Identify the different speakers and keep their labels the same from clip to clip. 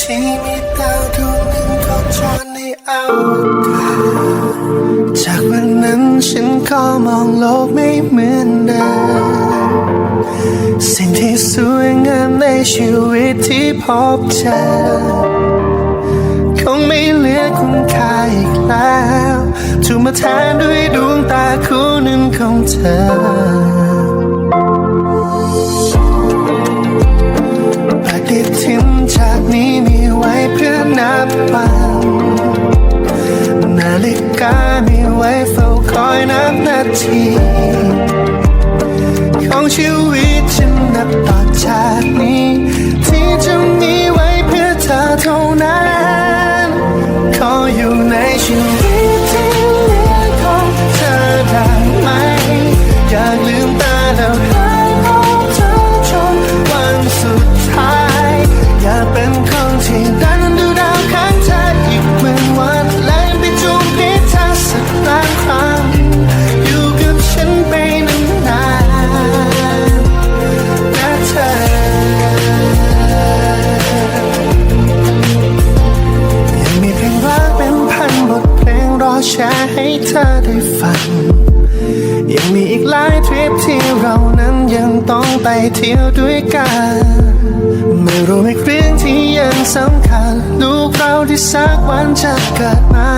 Speaker 1: ที่มีดาวดวงหนึ่งโคจรในอวกาศจากวันนั้นฉันก็มองโลกไม่เหมือนเดิมสิ่งที่สวยงามในชีวิตที่พบเจอคงไม่เหลือคุณค่าอีกแล้วถูกมาแทนด้วยดวงตาคู่หนึ่งของเธอ นนาฬิกามีไว้เฝ้าคอยนับนาทีของชีวิตฉันนับต่อจากนี้ ที่จะมีไว้เพื่อเธอเท่านั้น อได้ฟัง ยังมีอีกหลายทริปที่เรานั้นยังต้องไปเที่ยวด้วยกัน ไม่รู้อีกเรื่องที่ยังสำคัญ ลูกเราที่สักวันจะเกิดมา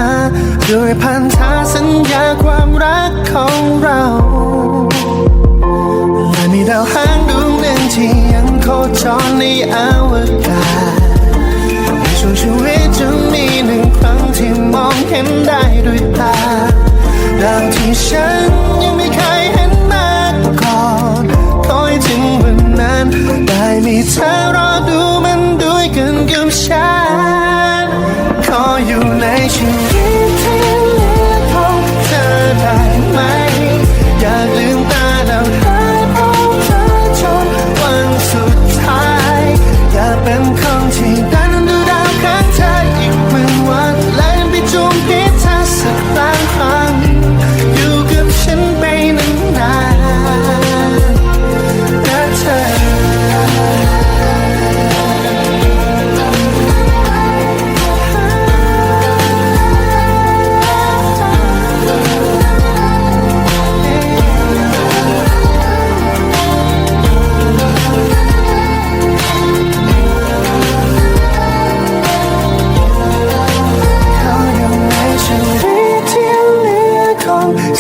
Speaker 1: ด้วยพันธะสัญญาความรักของเราและมีดาวหางดวงหนึ่งที่ยังโคจรในอวกาศในช่วงชีวิตจะมีหนึ่งครั้งที่มองเห็นได้ ฉันยังไม่เคยเห็นมาก่อนคอยถึงวันนั้น ได้มีเธอรอดูมันด้วยกันกับฉัน ขออยู่ในชีวิต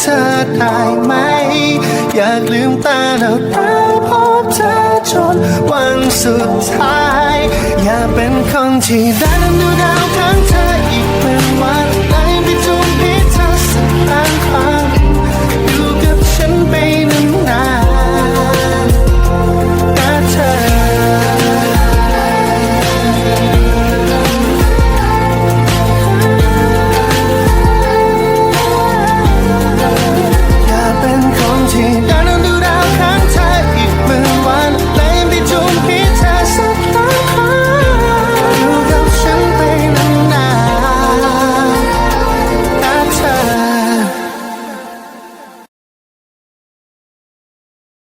Speaker 1: เธอได้ไหม อยากลืมตาแล้วได้พบเธอจนวันสุดท้าย อย่าเป็นคนที่ดันดูดาวข้างเธออีกเป็นวัน